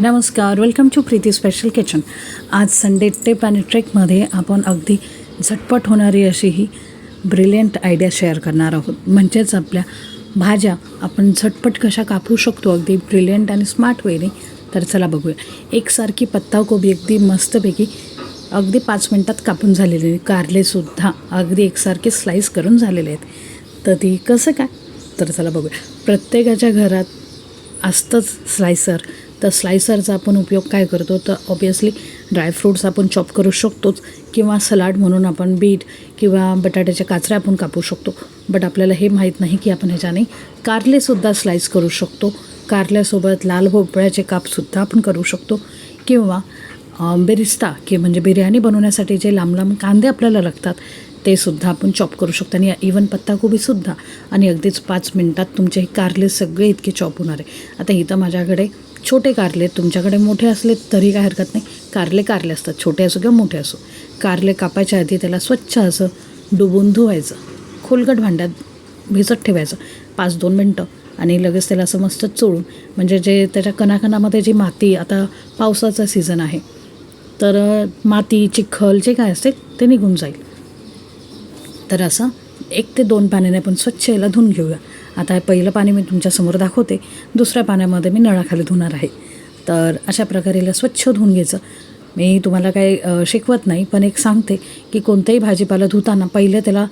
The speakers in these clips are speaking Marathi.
नमस्कार welcome to Preeti special kitchen आज संडे टेप आणि ट्रेकमध्ये आपण अगदी झटपट होणारी अशी ही ब्रिलियंट आयडिया शेअर करणार आहोत. म्हणजेच आपल्या भाज्या आपण झटपट कशा कापू शकतो अगदी ब्रिलियंट आणि स्मार्ट वेने तर चला बघूया. एकसारखी पत्ताकोबी अगदी मस्तपैकी अगदी पाच मिनटात कापून झालेली आहे. कारलेसुद्धा अगदी एकसारखे स्लाईस करून झालेले आहेत. तर ती कसं काय? तर चला बघूया. प्रत्येकाच्या घरात असतंच स्लायसर तर स्लायसरचा आपण उपयोग काय करतो? तर ऑब्वियसली ड्रायफ्रूट्स आपण चॉप करू शकतोच किंवा सलाड म्हणून आपण बीट किंवा बटाट्याच्या काचऱ्या आपण कापू शकतो. बट आपल्याला हे माहीत नाही की आपण ह्याच्याने कारलेसुद्धा स्लाईस करू शकतो. कारल्यासोबत लाल भोपळ्याचे कापसुद्धा आपण करू शकतो. किंवा बिरिस्ता बेरिस्ता की म्हणजे बिर्याणी बनवण्यासाठी जे लांब लांब कांदे आपल्याला लागतात ते सुद्धा आपण चॉप करू शकतो. आणि इवन पत्ताकोबीसुद्धा आणि अगदीच पाच मिनटात तुमचे हे कारले सगळे इतके चॉप होणार आहे. आता इथं माझ्याकडे छोटे कारले आहेत. तुमच्याकडे मोठे असले तरी काय हरकत नाही. कारले कारले असतात छोटे असो किंवा मोठे असो. कारले कापायच्या आधी त्याला स्वच्छ असं डुबून धुवायचं. खोलगट भांड्यात भिजत ठेवायचं. पाच दोन मिनटं आणि लगेच त्याला असं मस्त चोळून म्हणजे जे त्याच्या कणाकणामध्ये जी माती आता पावसाचा सीझन आहे तर माती चिखल जे काय असते ते निघून जाईल. तर असं एक ते दोन पाण्याने आपण स्वच्छ याला धुवून घेऊया. आता पहिलं पाणी मी तुमच्यासमोर दाखवते. दुसऱ्या पाण्यामध्ये मी नळाखाली धुणार आहे. तर अशा प्रकारे स्वच्छ धुवून घ्यायचं. मी तुम्हाला काही शिकवत नाही पण एक सांगते की कोणतंही भाजीपाला धुताना पहिले त्याला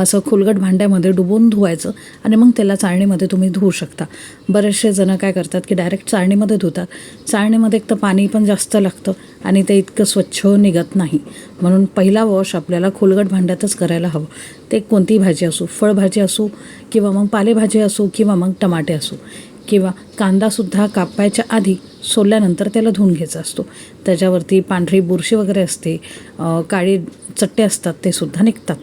असं खोलगट भांड्यामध्ये डुबून धुवायचं आणि मग त्याला चाळणीमध्ये तुम्ही धुवू शकता. बरेचसे जणं काय करतात की डायरेक्ट चाळणीमध्ये धुतात. चाळणीमध्ये एक तर पाणी पण जास्त लागतं आणि ते इतकं स्वच्छ निघत नाही. म्हणून पहिला वॉश आपल्याला खोलगट भांड्यातच करायला हवं. ते कोणतीही भाजी असो फळभाजी असो किंवा मग पालेभाजी असो किंवा मग टमाटे असो. किंवा कांदासुद्धा कापायच्या आधी सोलल्यानंतर त्याला धुवून घ्यायचा असतो. त्याच्यावरती पांढरी बुरशी वगैरे असते काळी चट्टे असतात ते सुद्धा निघतात.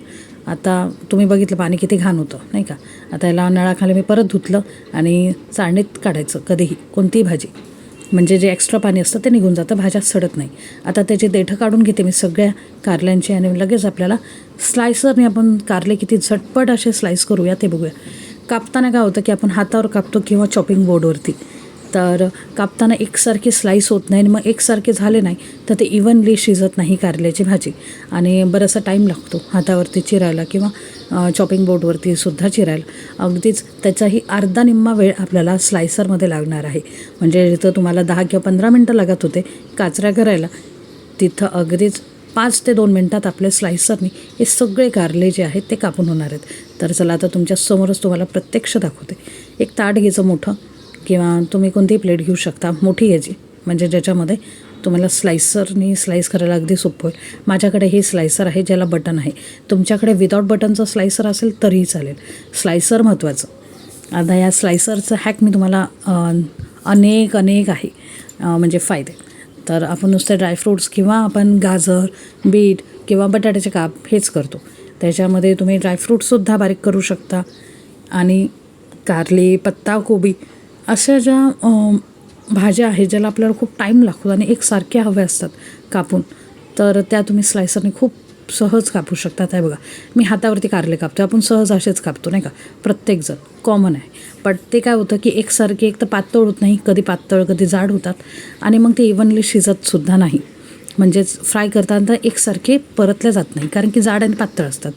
आता तुम्ही बघितलं पाणी किती घाण होतं नाही का? आता याला नळाखाली मी परत धुतलं आणि चाळणीत काढायचं कधीही कोणतीही भाजी. म्हणजे जे एक्स्ट्रा पाणी असतं ते निघून जातं भाज्या सडत नाही. आता त्याची देठं काढून घेते मी सगळ्या कारल्यांची आणि लगेच आपल्याला स्लायसरने आपण कारले किती झटपट असे स्लाईस करूया ते बघूया. कापताना काय होतं की आपण हातावर कापतो किंवा चॉपिंग बोर्डवरती तर कापताना एकसारखी स्लाईस होत नाही आणि मग एकसारखे झाले नाही तर ते इव्हनली शिजत नाही कारल्याची भाजी. आणि बराचसा टाईम लागतो हातावरती चिरायला किंवा चॉपिंग बोर्डवरती सुद्धा चिरायला. अगदीच त्याचाही अर्धा निम्मा वेळ आपल्याला स्लायसरमध्ये लागणार आहे. म्हणजे जिथं तुम्हाला दहा किंवा पंधरा मिनटं लागत होते काचऱ्या करायला तिथं अगदीच पाच ते दोन मिनटात आपल्या स्लायसरनी हे सगळे कारले जे आहेत ते कापून होणार आहेत. तर चला आता तुमच्या समोरच तुम्हाला प्रत्यक्ष दाखवते. एक ताट घ्यायचं मोठं किंवा तुम्ही कोणतीही प्लेट घेऊ शकता. मोठी घ्यायची. म्हणजे ज्याच्यामध्ये तुम्हाला स्लायसरनी स्लाईस करायला अगदी सोपं होईल. माझ्याकडे हे स्लायसर आहे ज्याला बटन आहे. तुमच्याकडे विदाऊट बटनचं स्लायसर असेल तरीही चालेल. स्लायसर महत्त्वाचं आता या स्लायसरचं हॅक मी तुम्हाला अनेक अनेक आहे. म्हणजे फायदे. तर आपण नुसते ड्रायफ्रूट्स किंवा आपण गाजर बीट किंवा बटाट्याचे काप हेच करतो. त्याच्यामध्ये तुम्ही ड्रायफ्रूटसुद्धा बारीक करू शकता. आणि कारले पत्ताकोबी अशा ज्या भाज्या आहेत ज्याला आपल्याला खूप टाईम लागतो आणि एकसारख्या हव्या असतात कापून तर त्या तुम्ही स्लायसरने खूप सहज कापू शकता आहे बघा मी हातावरती कारले कापतो आपण सहज असेच कापतो नाही का? प्रत्येकजण कॉमन आहे. पण ते काय होतं की एकसारखे एक तर पातळ होत नाही कधी पातळ कधी जाड होतात. आणि मग ते इव्हनली शिजतसुद्धा नाही. म्हणजेच फ्राय करताना एकसारखे परतले जात नाही कारण की जाड आणि पातळ असतात.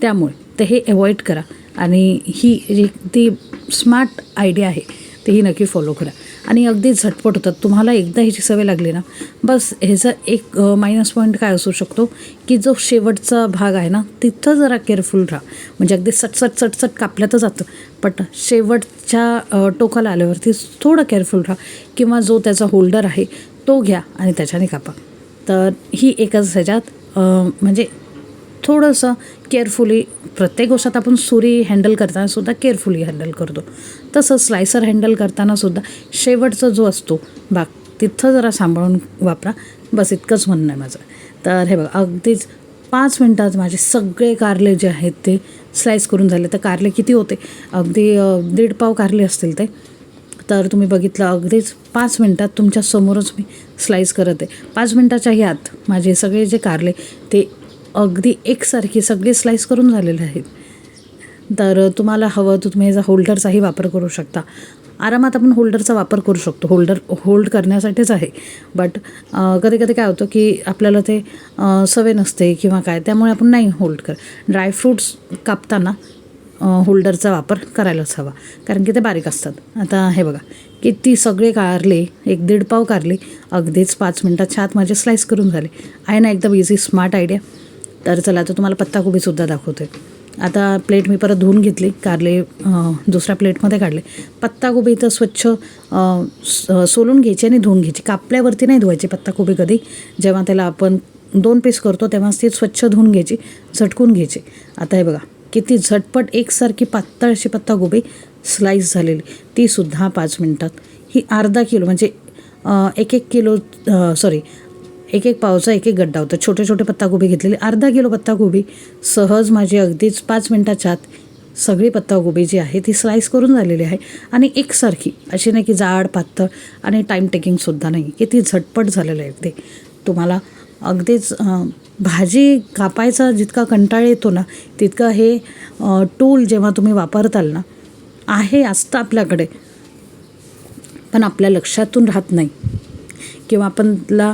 त्यामुळे ते हे अवॉइड करा. आणि ही जी ती स्मार्ट आयडिया आहे ती ही नक्की फॉलो करा. आणि अगदी झटपट होतात. तुम्हाला एकदा ह्याची सवय लागली ना बस ह्याचा एक मायनस पॉईंट काय असू शकतो? की जो शेवटचा भाग आहे ना तिथं जरा केअरफुल राहा. म्हणजे अगदी सटसट सटसट कापल्या तर जातं. पण शेवटच्या टोकाला आल्यावरती थोडं केअरफुल राहा. किंवा जो त्याचा होल्डर आहे तो घ्या आणि त्याच्याने कापा. तर ही एकच ह्याच्यात म्हणजे थोडंसं केअरफुली प्रत्येक गोष्टात आपण सुरी हँडल करताना सुद्धा केअरफुली हँडल करतो. तसं स्लायसर हँडल करताना सुद्धा शेवटचा जो असतो भाग तिथं जरा सांभाळून वापरा. बस इतकंच म्हणणं आहे माझं. तर हे बघा अगदीच पाच मिनटात माझे सगळे कारले जे आहेत ते स्लाईस करून झाले. तर कारले किती होते? अगदी दीड पाव कारले असतील ते. तर तुम्ही बघितलं अगदीच पाच मिनटात तुमच्यासमोरच मी स्लाईस करत आहे. पाच मिनटाच्याही आत माझे सगळे जे कारले ते अगदी एकसारखे सगळे स्लाईस करून झालेले आहेत. तर तुम्हाला हवं तर तुम्ही याचा होल्डरचाही वापर करू शकता. आरामात आपण होल्डरचा वापर करू शकतो. होल्डर होल्ड करण्यासाठीच आहे. बट कधी कधी काय होतं की आपल्याला ते सवय नसते किंवा काय त्यामुळे आपण नाही होल्ड कर ड्रायफ्रूट्स कापताना होल्डरचा वापर करायलाच हवा. कारण की ते बारीक असतात. आता हे बघा किती सगळे कारले एक दीड पाव कारले अगदीच पाच मिनटात छात माझे स्लाईस करून झाले. आहे ना एकदम इझी स्मार्ट आयडिया तर चला आता तुम्हाला पत्ताकोबीसुद्धा दाखवते आता प्लेट मी परत धुवून घेतली कारले दुसऱ्या प्लेटमध्ये काढले. पत्ताकोबी तर स्वच्छ सोलून घ्यायची आणि धुवून घ्यायची. कापल्यावरती नाही धुवायची पत्ताकोबी कधी. जेव्हा त्याला आपण दोन पीस करतो तेव्हाच ती स्वच्छ धुवून घ्यायची झटकून घ्यायची. आता हे बघा किती झटपट एकसारखी पातळ अशी पत्ताकोबी स्लाईस झालेली. तीसुद्धा पाच मिनटात. ही अर्धा किलो म्हणजे एक एक किलो सॉरी एक एक पावचा एक एक गड्डा होता. छोटे छोटे पत्ताकोबी घेतलेले. अर्धा किलो पत्ताकोबी. सहज माझी अगदीच पाच मिनटाच्या आत सगळी पत्ताकोबी जी आहे ती स्लाईस करून झालेली आहे. आणि एकसारखी अशी नाही की जाड पातळ आणि टाईम टेकिंगसुद्धा नाही. किती झटपट झालेलं आहे अगदी. तुम्हाला अगदीच भाजी कापायचा जितका कंटाळ येतो ना तितकं हे टूल जेव्हा तुम्ही वापरताल ना आहे असतं आपल्याकडे. पण आपल्या लक्षातून राहत नाही. किंवा आपण त्याला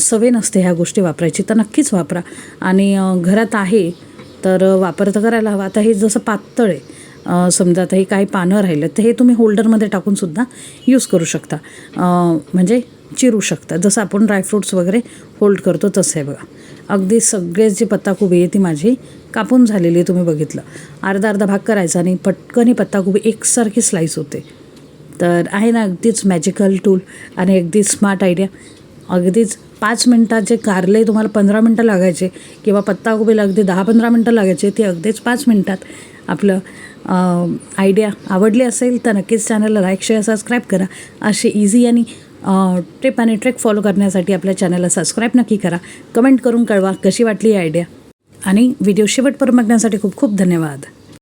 सवय नसते ह्या गोष्टी वापरायची तर नक्कीच वापरा. आणि घरात आहे तर वापर तर करायला हवा. आता हे जसं पातळ आहे समजा आता हे काही पानं राहिलं तर हे तुम्ही होल्डरमध्ये टाकूनसुद्धा यूज करू शकता. म्हणजे चिरू शकता. जसं आपण ड्रायफ्रूट्स वगैरे होल्ड करतो तसं आहे बघा. अगदी सगळे जी पत्ताकोबी आहे ती माझी कापून झालेली आहे तुम्ही बघितलं. अर्धा अर्धा भाग करायचा आणि पटकन ही पत्ताकोबी एकसारखी स्लाईस होते. तर आहे ना अगदीच मॅजिकल टूल आणि अगदी स्मार्ट आयडिया अगदीच पाच मिनटाचे कारले तुम्हाला पंधरा मिनटं लागायचे किंवा पत्ताकोबीला अगदी दहा पंधरा मिनटं लागायचे ते अगदीच पाच मिनटात आपलं आयडिया आवडली असेल तर नक्कीच चॅनलला लाईक शेअर सबस्क्राईब करा. असे इझी आणि ट्रिप आणि ट्रेक फॉलो करण्यासाठी आपल्या चॅनलला सबस्क्राईब नक्की करा. कमेंट करून कळवा कशी वाटली ही आयडिया आणि व्हिडिओ शेवटपर्यंत बघण्यासाठी खूप खूप धन्यवाद.